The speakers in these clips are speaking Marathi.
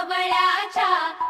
कमळाच्या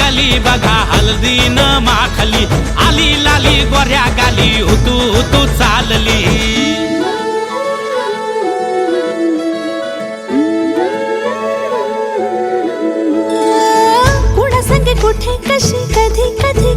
कली बघा हल्दी न माखली. आली लाली गोऱ्या गाली हुतू हुतू चालली. कुठे कशी कधी कधी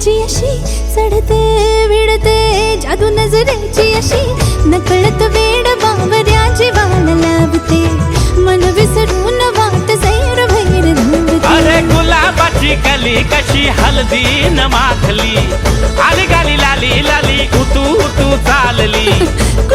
नजरेची अशी चढते विडते जादू नजरेची अशी नकळत वेड बावऱ्याची वाण लाभते. मन विसरून वाट सैर भैर अरे गुलाबाची कली कशी हलदी न माखली. आली गाली लाली लाली उतू उतू चालली.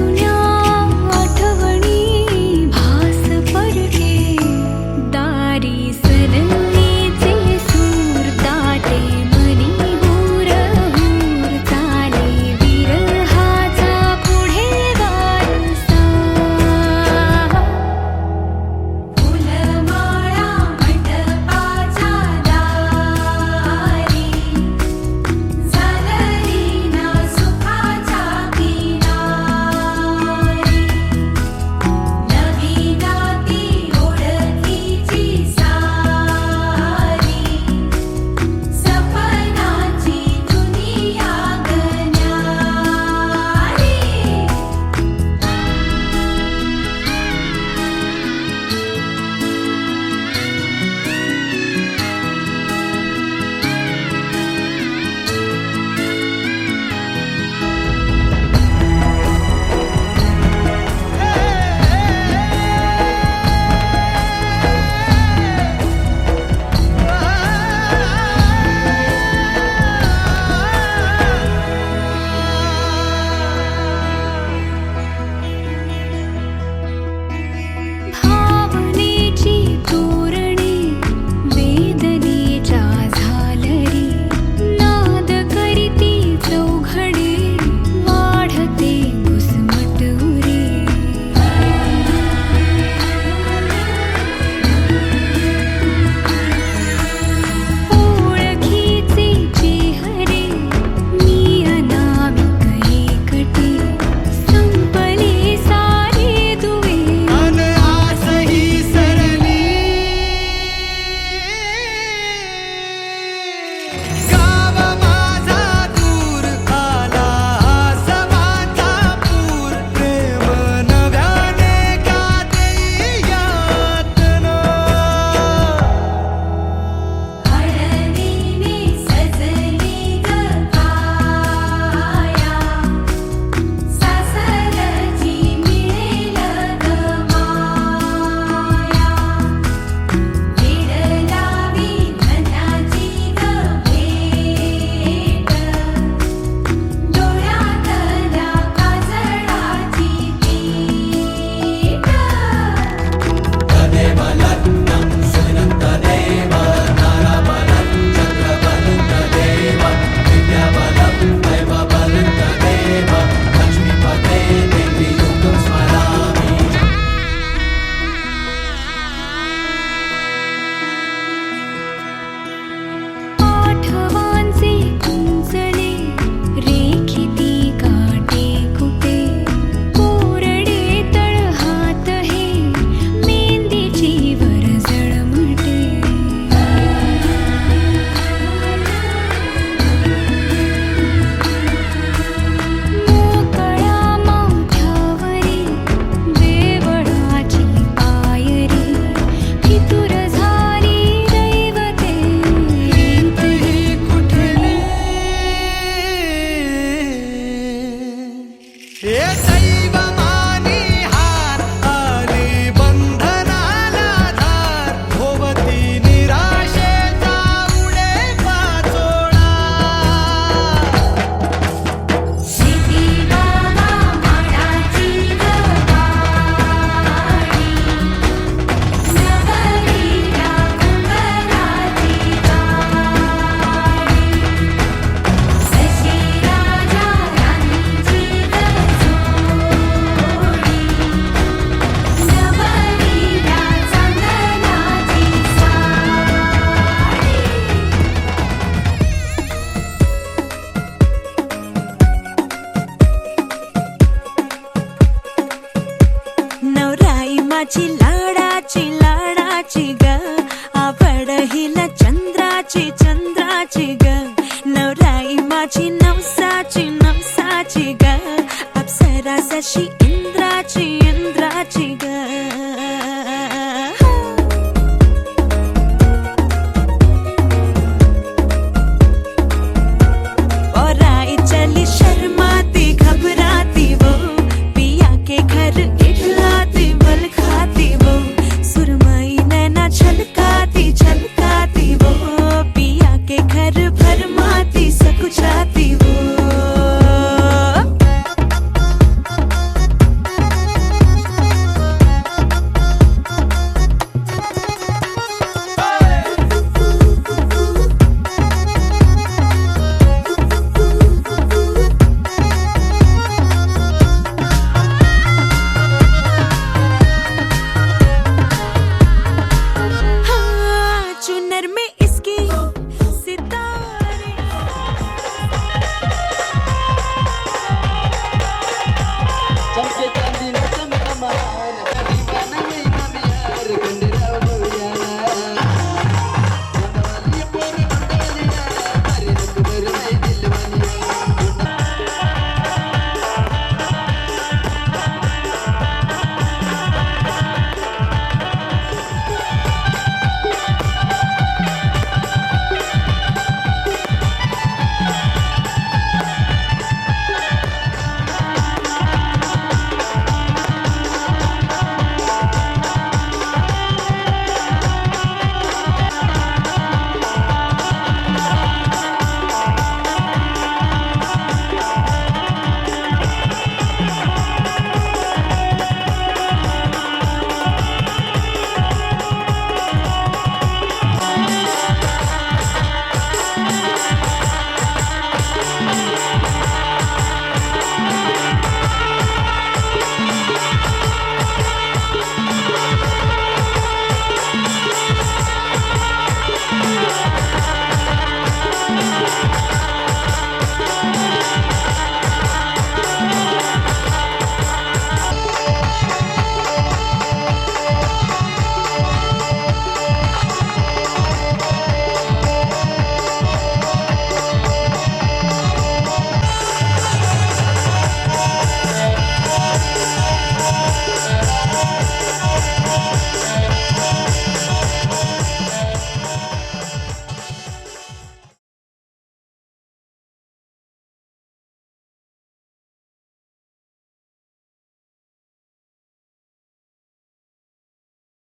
Nếu